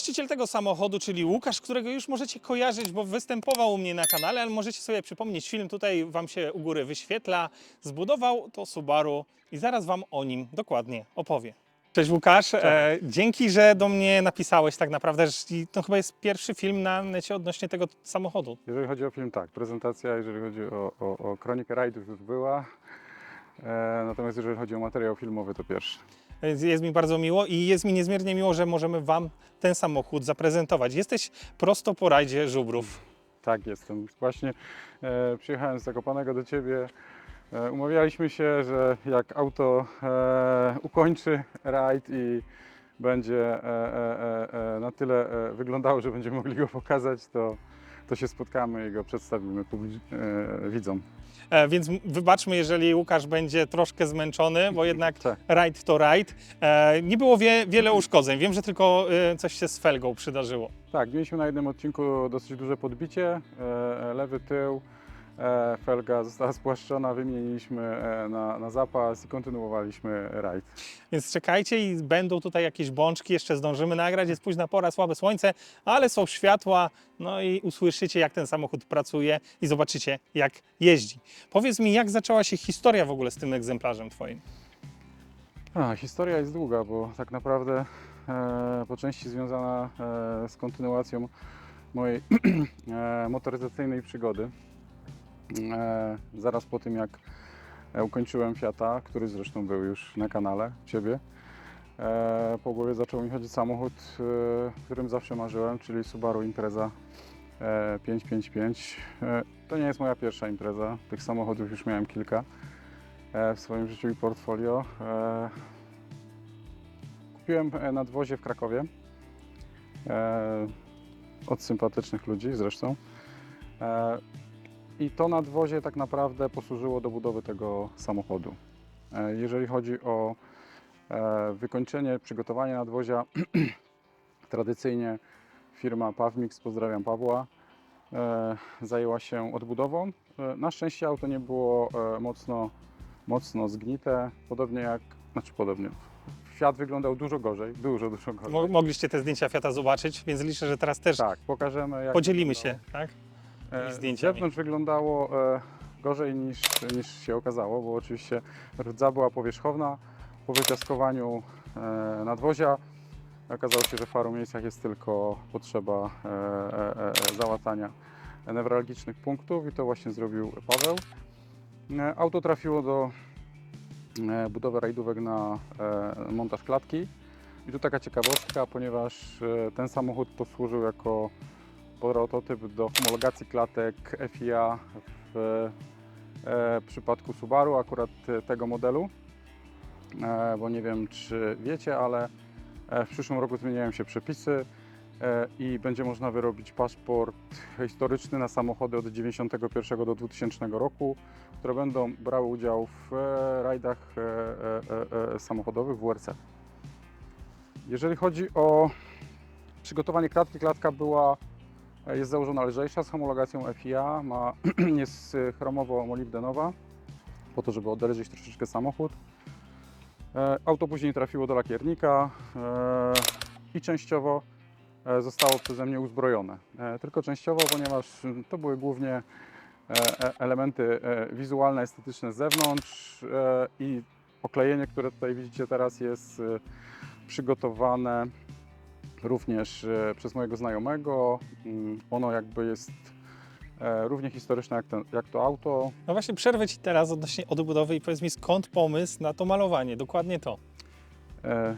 Właściciel tego samochodu, czyli Łukasz, którego już możecie kojarzyć, bo występował u mnie na kanale, ale możecie sobie przypomnieć film, tutaj Wam się u góry wyświetla, zbudował to Subaru i zaraz Wam o nim dokładnie opowie. Cześć Łukasz, e, dzięki, że do mnie napisałeś tak naprawdę, że to chyba jest pierwszy film na necie odnośnie tego samochodu. Jeżeli chodzi o film, tak, prezentacja, jeżeli chodzi o, o, o kronikę rajdów już była, e, natomiast jeżeli chodzi o materiał filmowy, to pierwszy. Jest mi bardzo miło i jest mi niezmiernie miło, że możemy Wam ten samochód zaprezentować. Jesteś prosto po rajdzie Żubrów. Tak, jestem. Właśnie e, przyjechałem z Zakopanego do Ciebie. E, umawialiśmy się, że jak auto e, ukończy rajd i będzie e, e, e, e, na tyle e, wyglądało, że będziemy mogli go pokazać, to, to się spotkamy i go przedstawimy e, widzom. E, Więc wybaczmy, jeżeli Łukasz będzie troszkę zmęczony, bo jednak Tak. rajd to rajd. E, Nie było wie, wiele uszkodzeń. Wiem, że tylko e, coś się z felgą przydarzyło. Tak, mieliśmy na jednym odcinku dosyć duże podbicie, e, lewy tył, e, felga została spłaszczona, wymieniliśmy e, na, na zapas i kontynuowaliśmy rajd. Więc czekajcie i będą tutaj jakieś bączki, jeszcze zdążymy nagrać. Jest późna pora, słabe słońce, ale są światła, no i usłyszycie, jak ten samochód pracuje i zobaczycie, jak jeździ. Powiedz mi, jak zaczęła się historia w ogóle z tym egzemplarzem Twoim? A, historia jest długa, bo tak naprawdę e, po części związana e, z kontynuacją mojej e, motoryzacyjnej przygody. E, zaraz po tym, jak e, ukończyłem Fiata, który zresztą był już na kanale Ciebie, e, po głowie zaczął mi chodzić samochód, którym zawsze marzyłem, czyli Subaru Impreza e, 555. E, to nie jest moja pierwsza impreza, tych samochodów już miałem kilka w swoim życiu i portfolio. Kupiłem nadwozie w Krakowie od sympatycznych ludzi zresztą. I to nadwozie tak naprawdę posłużyło do budowy tego samochodu. E, Jeżeli chodzi o e, wykończenie, przygotowanie nadwozia, tradycyjnie firma Pawmix, pozdrawiam Pawła, e, zajęła się odbudową. Na szczęście auto nie było mocno mocno zgnite, podobnie jak, znaczy podobnie, Fiat wyglądał dużo gorzej, dużo, dużo gorzej. Mo- Mogliście te zdjęcia Fiata zobaczyć, więc liczę, że teraz też Tak, pokażemy jak podzielimy się, tak? E, z zewnątrz wyglądało e, gorzej niż, niż się okazało, bo oczywiście rdza była powierzchowna. Po wypiaskowaniu e, nadwozia okazało się, że w paru miejscach jest tylko potrzeba załatania newralgicznych punktów i to właśnie zrobił Paweł. Auto trafiło do budowy rajdówek na montaż klatki. I tu taka ciekawostka, ponieważ ten samochód posłużył jako prototyp do homologacji klatek FIA w e, przypadku Subaru, akurat tego modelu. E, bo nie wiem, czy wiecie, ale e, w przyszłym roku zmieniają się przepisy i będzie można wyrobić paszport historyczny na samochody od 1991 do 2000 roku, które będą brały udział w rajdach samochodowych WRC. Jeżeli chodzi o przygotowanie klatki, klatka była Jest założona lżejsza z homologacją FIA, ma, jest y, chromowo-molibdenowa, po to, żeby oderżyć troszeczkę samochód. E, Auto później trafiło do lakiernika e, i częściowo e, zostało przeze mnie uzbrojone. E, Tylko częściowo, ponieważ to były głównie e, e, elementy e, wizualne, estetyczne z zewnątrz e, i oklejenie, które tutaj widzicie teraz jest e, przygotowane również e, przez mojego znajomego. Mm, Ono jakby jest e, równie historyczne jak, ten, jak to auto. No właśnie przerwę Ci teraz odnośnie odbudowy i powiedz mi skąd pomysł na to malowanie, dokładnie to. E,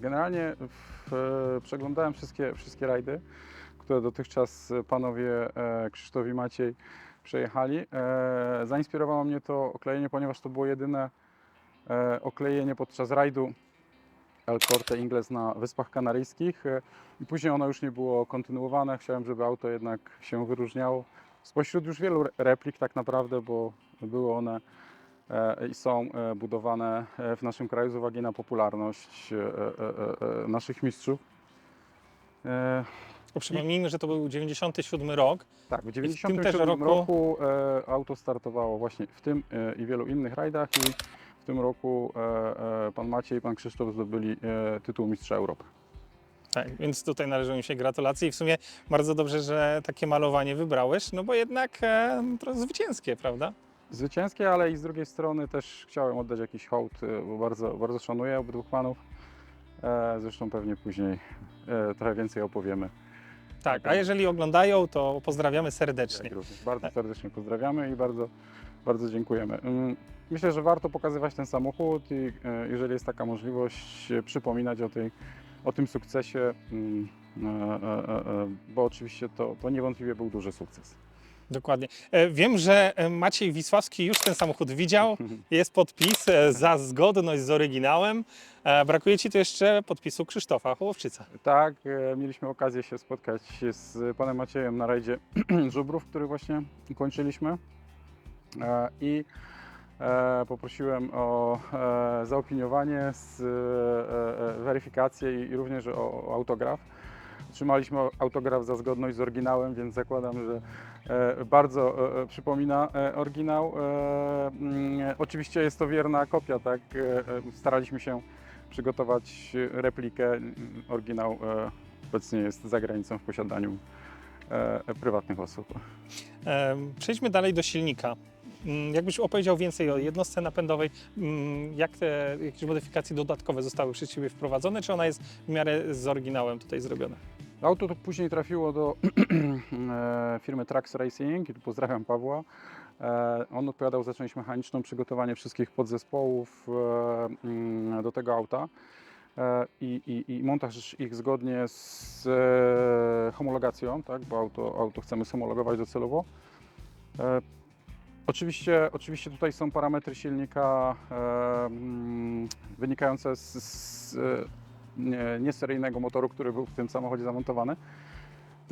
Generalnie w, przeglądałem wszystkie, wszystkie rajdy, które dotychczas panowie Krzysztof i Maciej przejechali. Zainspirowało mnie to oklejenie, ponieważ to było jedyne oklejenie podczas rajdu El Corte Inglés na Wyspach Kanaryjskich e, i później ono już nie było kontynuowane. Chciałem, żeby auto jednak się wyróżniało. Spośród już wielu re- replik tak naprawdę, bo były one e, i są e, budowane w naszym kraju z uwagi na popularność naszych mistrzów. Przypomnijmy, że to był 97 rok. Tak, w tym 1997 też roku- roku, auto startowało właśnie w tym i wielu innych rajdach i w tym roku e, e, pan Maciej i pan Krzysztof zdobyli e, tytuł mistrza Europy. Tak, więc tutaj należą mi się gratulacje i w sumie bardzo dobrze, że takie malowanie wybrałeś, no bo jednak e, to zwycięskie, prawda? Zwycięskie, ale i z drugiej strony też chciałem oddać jakiś hołd, bo bardzo, bardzo szanuję obydwu panów. E, Zresztą pewnie później e, trochę więcej opowiemy. Tak, a jeżeli oglądają, to pozdrawiamy serdecznie. Jak również. Bardzo serdecznie pozdrawiamy i bardzo, bardzo dziękujemy. Mm, Myślę, że warto pokazywać ten samochód i e, jeżeli jest taka możliwość, e, przypominać o, tej, o tym sukcesie, mm, e, bo oczywiście to, to niewątpliwie był duży sukces. Dokładnie. E, Wiem, że e, Maciej Wisławski już ten samochód widział. Jest podpis e, za zgodność z oryginałem. Brakuje Ci tu jeszcze podpisu Krzysztofa Hołowczyca. Tak, mieliśmy okazję się spotkać z panem Maciejem na rajdzie Żubrów, który właśnie kończyliśmy. I poprosiłem o zaopiniowanie, z, weryfikację i, również o, autograf. Otrzymaliśmy autograf za zgodność z oryginałem, więc zakładam, że bardzo e, e, przypomina e, oryginał. E, mm, oczywiście jest to wierna kopia, tak? E, e, staraliśmy się przygotować replikę. Oryginał e, obecnie jest za granicą w posiadaniu e, prywatnych osób. E, Przejdźmy dalej do silnika. Mm, Jakbyś opowiedział więcej o jednostce napędowej, mm, jak te jakieś modyfikacje dodatkowe zostały przez Ciebie wprowadzone, czy ona jest w miarę z oryginałem tutaj zrobiona? Auto to później trafiło do e, firmy Trax Racing tu pozdrawiam Pawła. E, On odpowiadał za część mechaniczną, przygotowanie wszystkich podzespołów e, mm, do tego auta i, i, i montaż ich zgodnie z homologacją, tak, bo auto, auto chcemy homologować docelowo. Oczywiście, oczywiście tutaj są parametry silnika mm, wynikające z, z e, nie, nie seryjnego motoru, który był w tym samochodzie zamontowany,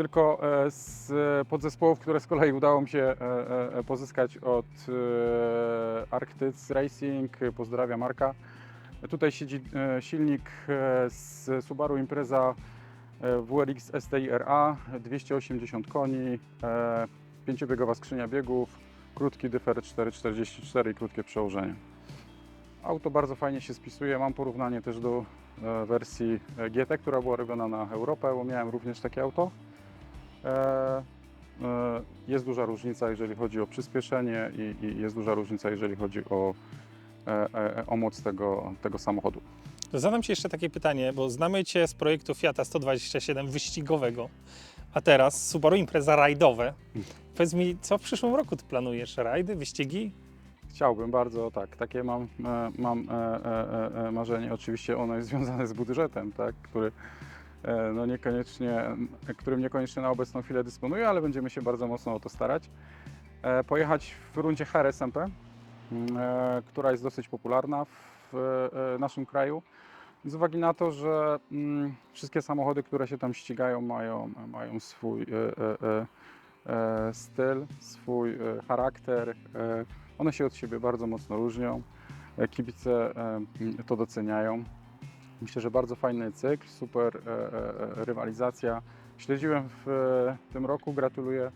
tylko e, z podzespołów, które z kolei udało mi się e, e, pozyskać od Arctic Racing. Pozdrawiam Marka. Tutaj siedzi silnik z Subaru Impreza WRX STI RA, 280 koni, pięciobiegowa skrzynia biegów, krótki dyfer 444 i krótkie przełożenie. Auto bardzo fajnie się spisuje. Mam porównanie też do wersji e, GT, która była robiona na Europę, bo miałem również takie auto. E, e, Jest duża różnica, jeżeli chodzi o przyspieszenie i, jest duża różnica, jeżeli chodzi o, e, e, o moc tego, tego samochodu. Zadam Ci jeszcze takie pytanie, bo znamy Cię z projektu Fiata 127 wyścigowego, a teraz Subaru Impreza rajdowe. Powiedz mi, co w przyszłym roku Ty planujesz? Rajdy, wyścigi? Chciałbym bardzo, tak, takie mam, e, mam e, e, marzenie. Oczywiście ono jest związane z budżetem, tak, który no niekoniecznie, którym niekoniecznie na obecną chwilę dysponuję, ale będziemy się bardzo mocno o to starać. Pojechać w rundzie HRSMP, m, e, która jest dosyć popularna w naszym kraju. Z uwagi na to, że mm, wszystkie samochody, które się tam ścigają, mają, mają swój styl, swój charakter. One się od siebie bardzo mocno różnią. E, Kibice e, to doceniają. Myślę, że bardzo fajny cykl, super e, rywalizacja. Śledziłem w tym roku, gratuluję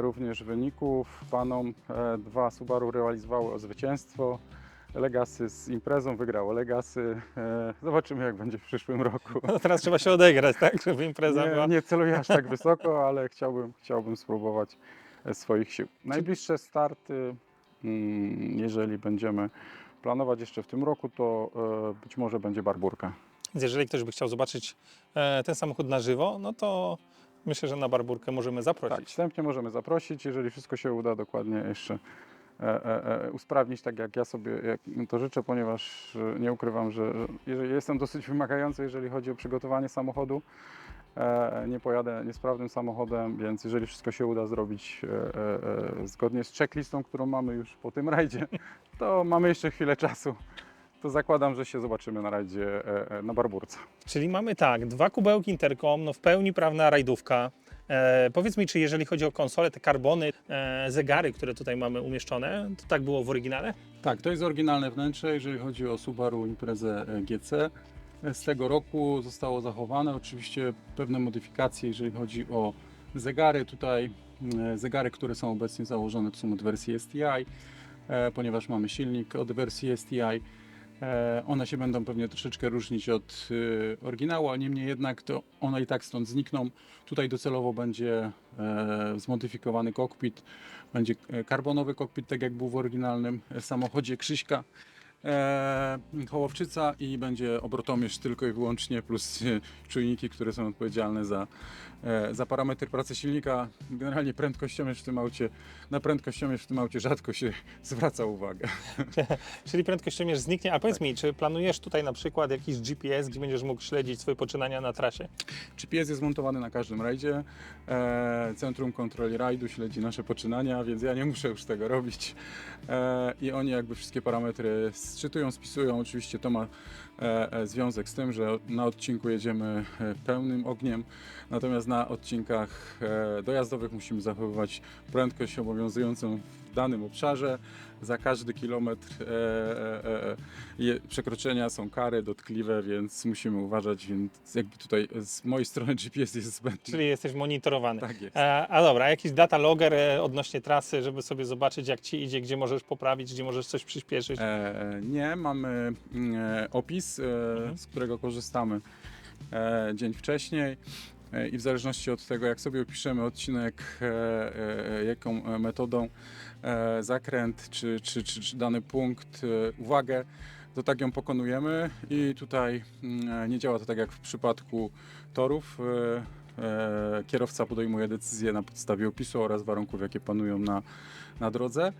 również wyników. Panom dwa Subaru rywalizowały o zwycięstwo. Legacy z imprezą wygrało Legacy. E, Zobaczymy jak będzie w przyszłym roku. No teraz trzeba się odegrać, tak? Żeby impreza była. Nie, nie celuję aż tak wysoko, ale chciałbym, chciałbym spróbować swoich sił. Najbliższe starty, jeżeli będziemy planować jeszcze w tym roku, to e, być może będzie Barburka. Więc jeżeli ktoś by chciał zobaczyć e, ten samochód na żywo, no to myślę, że na Barburkę możemy Tak, zaprosić. wstępnie możemy zaprosić, jeżeli wszystko się uda dokładnie jeszcze e, e, e, usprawnić tak jak ja sobie jak to życzę, ponieważ nie ukrywam, że że jeżeli jestem dosyć wymagający, jeżeli chodzi o przygotowanie samochodu. E, Nie pojadę niesprawnym samochodem, więc jeżeli wszystko się uda zrobić e, e, zgodnie z checklistą, którą mamy już po tym rajdzie, to mamy jeszcze chwilę czasu. To zakładam, że się zobaczymy na rajdzie e, na Barburce. Czyli mamy tak, dwa kubełki Intercom, no w pełni prawna rajdówka. E, powiedz mi, czy jeżeli chodzi o konsole, te karbony, e, zegary, które tutaj mamy umieszczone, to tak było w oryginale? Tak, to jest oryginalne wnętrze, jeżeli chodzi o Subaru Imprezę GC. Z tego roku zostało zachowane oczywiście pewne modyfikacje, jeżeli chodzi o zegary. Tutaj e, zegary, które są obecnie założone, to są od wersji STI, e, ponieważ mamy silnik od wersji STI. E, One się będą pewnie troszeczkę różnić od oryginału, a niemniej jednak to one i tak stąd znikną. Tutaj docelowo będzie zmodyfikowany kokpit, będzie karbonowy kokpit, tak jak był w oryginalnym samochodzie Krzyśka. E, Hołowczyca i będzie obrotomierz tylko i wyłącznie plus e, czujniki, które są odpowiedzialne za, e, za parametr pracy silnika. Generalnie prędkościomierz w tym aucie, na prędkościomierz w tym aucie rzadko się zwraca uwagę. Czyli prędkościomierz zniknie. A powiedz mi, czy planujesz tutaj na przykład jakiś GPS, gdzie będziesz mógł śledzić swoje poczynania na trasie? GPS jest montowany na każdym rajdzie. E, Centrum Kontroli Rajdu śledzi nasze poczynania, więc ja nie muszę już tego robić. E, I oni jakby wszystkie parametry sczytują, spisują. Oczywiście to ma związek z tym, że na odcinku jedziemy e, pełnym ogniem, natomiast na odcinkach e, dojazdowych musimy zachowywać prędkość obowiązującą w danym obszarze. Za każdy kilometr e, e, e, przekroczenia są kary dotkliwe, więc musimy uważać, więc jakby tutaj z mojej strony GPS jest zbędny. Czyli jesteś monitorowany. Tak jest. E, A dobra, jakiś data logger e, odnośnie trasy, żeby sobie zobaczyć jak ci idzie, gdzie możesz poprawić, gdzie możesz coś przyspieszyć. E, nie, mamy mm, e, opis, e, Mhm. z którego korzystamy e, dzień wcześniej. E, I w zależności od tego, jak sobie opiszemy odcinek, jaką metodą zakręt czy, czy, czy, czy dany punkt, uwagę, to tak ją pokonujemy. I tutaj mm, nie działa to tak jak w przypadku torów. Kierowca podejmuje decyzję na podstawie opisu oraz warunków, jakie panują na, na drodze.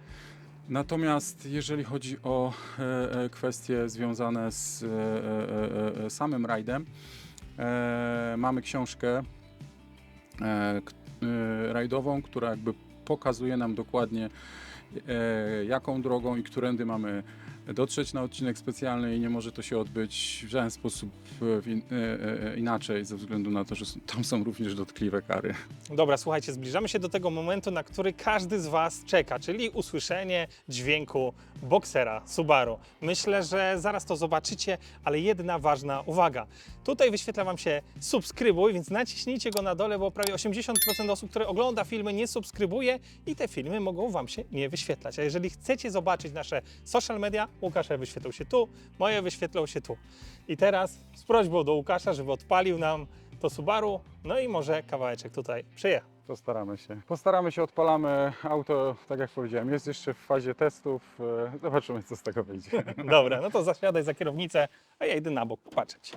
Natomiast jeżeli chodzi o e, e, kwestie związane z e, samym rajdem, mamy książkę rajdową, która jakby pokazuje nam dokładnie jaką drogą i którędy mamy dotrzeć na odcinek specjalny i nie może to się odbyć w żaden sposób e, in, e, e, inaczej ze względu na to, że tam są również dotkliwe kary. Dobra, słuchajcie, zbliżamy się do tego momentu, na który każdy z Was czeka, czyli usłyszenie dźwięku boksera Subaru. Myślę, że zaraz to zobaczycie, ale jedna ważna uwaga. Tutaj wyświetla Wam się subskrybuj, więc naciśnijcie go na dole, bo prawie 80% osób, które ogląda filmy, nie subskrybuje i te filmy mogą Wam się nie wyświetlać. A jeżeli chcecie zobaczyć nasze social media, Łukasze wyświetlą się tu, moje wyświetlą się tu. I teraz z prośbą do Łukasza, żeby odpalił nam to Subaru, no i może kawałeczek tutaj przyjechał. Postaramy się. Postaramy się, odpalamy auto, tak jak powiedziałem, jest jeszcze w fazie testów. e, Zobaczymy, co z tego wyjdzie. Dobra, no to zasiadaj za kierownicę, a ja idę na bok popatrzeć.